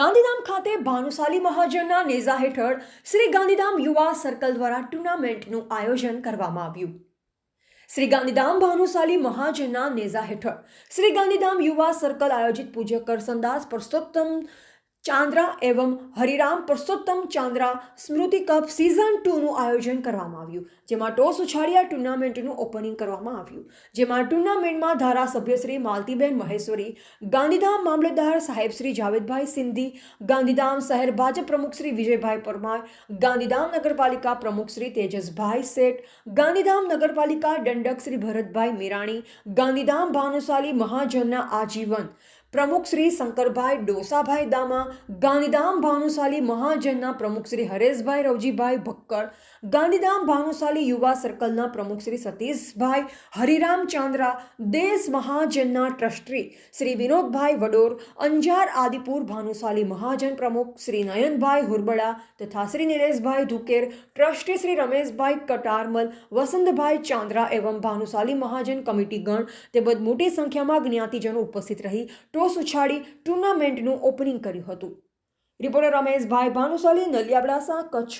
ગાંધીધામ ખાતે ભાનુશાલી મહાજનના નેઝા હેઠળ શ્રી ગાંધીધામ યુવા સર્કલ દ્વારા ટુર્નામેન્ટનું આયોજન કરવામાં આવ્યું. શ્રી ગાંધીધામ ભાનુશાલી મહાજનના નેઝા હેઠળ શ્રી ગાંધીધામ યુવા સર્કલ આયોજિત પૂજ્ય કરસનદાસ પરસોત્તમ ચાંદ્રા એવં હરિરામ પરસોત્તમ ચાંદ્રા સ્મૃતિ કપ સિઝન ટુનું આયોજન કરવામાં આવ્યું, જેમાં ટોસ ઉછાળિયા ટુર્નામેન્ટનું ઓપનિંગ કરવામાં આવ્યું. જેમાં ટુર્નામેન્ટમાં ધારાસભ્ય શ્રી માલતીબેન મહેશ્વરી, ગાંધીધામ મામલતદાર સાહેબ શ્રી જાવેદભાઈ સિંધી, ગાંધીધામ શહેર ભાજપ પ્રમુખ શ્રી વિજયભાઈ પરમાર, ગાંધીધામ નગરપાલિકા પ્રમુખ શ્રી તેજસભાઈ શેઠ, ગાંધીધામ નગરપાલિકા દંડક શ્રી ભરતભાઈ મીરાણી, ગાંધીધામ ભાનુશાલી મહાજનના આજીવન પ્રમુખ શ્રી શંકરભાઈ ડોસાભાઈ દામા, ગાંધીધામ ભાનુશાલી મહાજનના પ્રમુખ શ્રી હરેશભાઈ રવજીભાઈ ભક્કર ગાંધીધામ ભાનુશાલી યુવા સર્કલના પ્રમુખ શ્રી સતીશભાઈ હરિરામ ચાંદ્રા, દેશ મહાજનના ટ્રસ્ટી શ્રી વિનોદભાઈ વડોર, અંજાર આદિપુર ભાનુશાલી મહાજન પ્રમુખ શ્રી નયનભાઈ હુરબડા તથા શ્રી નિલેશભાઈ ધુકેર, ટ્રસ્ટી શ્રી રમેશભાઈ કટારમલ, વસંતભાઈ ચાંદ્રા એવં ભાનુશાલી મહાજન કમિટી ગણ તેમજ મોટી સંખ્યામાં જ્ઞાતિજનો ઉપસ્થિત રહી ટોસ ઉછાળી ટુર્નામેન્ટનું ઓપનિંગ કર્યું હતું. રિપોર્ટર રમેશભાઈ ભાનુશાલી નલિયાબડાસા કચ્છ.